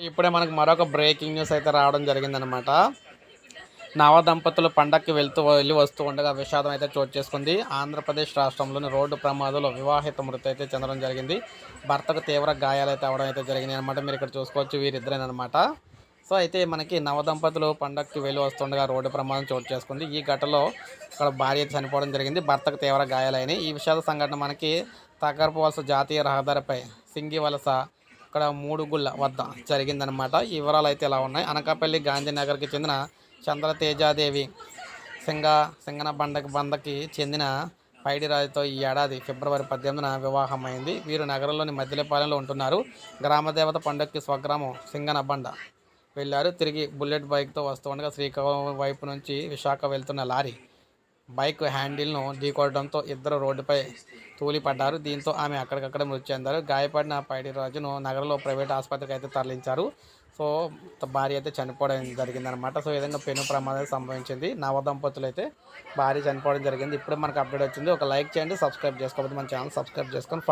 ఇప్పుడే మనకు మరొక బ్రేకింగ్ న్యూస్ అయితే రావడం జరిగిందనమాట నవ దంపతులు పండక్కి వెళ్తూ వెళ్ళి వస్తూ ఉండగా విషాదం అయితే చోటు చేసుకుంది. ఆంధ్రప్రదేశ్ రాష్ట్రంలోని రోడ్డు ప్రమాదంలో వివాహిత మృతి అయితే చెందడం జరిగింది. భర్తకు తీవ్ర గాయాలు అయితే అవడం అయితే జరిగింది అనమాట మీరు ఇక్కడ చూసుకోవచ్చు వీరిద్దరేనమాట సో అయితే మనకి నవ దంపతులు పండక్కి వెళ్ళి వస్తుండగా రోడ్డు ప్రమాదం చోటు చేసుకుంది. ఈ ఘటనలో ఇక్కడ భార్య చనిపోవడం జరిగింది. భర్తకు తీవ్ర గాయాలైనాయి. ఈ విషాద సంఘటన మనకి తగరపు వలస జాతీయ రహదారిపై సింగి అక్కడ ఇక్కడ మూడు గుళ్ళ వద్ద జరిగిందనమాట ఈ వివరాలు అయితే ఇలా ఉన్నాయి. అనకాపల్లి గాంధీనగర్కి చెందిన చంద్ర తేజాదేవి సింగ సింగన బండకి బందకి చెందిన పైడిరాజుతో ఈ ఏడాది ఫిబ్రవరి పద్దెనిమిదిన వివాహం అయింది వీరు నగరంలోని మధ్యలపాలెంలో ఉంటున్నారు. గ్రామదేవత పండుగకి స్వగ్రామం సింగన బండ వెళ్ళారు. తిరిగి బుల్లెట్ బైక్తో వస్తుండగా శ్రీకాకుళం వైపు నుంచి విశాఖ వెళ్తున్న లారీ బైక్ హ్యాండిల్ను ఢీకొట్టడంతో ఇద్దరు రోడ్డుపై తూలిపడ్డారు. దీంతో ఆమె అక్కడికక్కడ మృతి చెందారు. గాయపడిన పైడిరాజును నగరంలో ప్రైవేట్ ఆసుపత్రికి అయితే తరలించారు. సో భార్య అయితే చనిపోవడం జరిగిందనమాట సో ఈ విధంగా పెను ప్రమాదం సంభవించింది. నవ దంపతులు అయితే భార్య చనిపోవడం జరిగింది. ఇప్పుడే మనకు అప్డేట్ వచ్చింది. ఒక లైక్ చేయండి సబ్స్క్రైబ్ చేసుకోకపోతే మన ఛానల్ సబ్స్క్రైబ్ చేసుకొని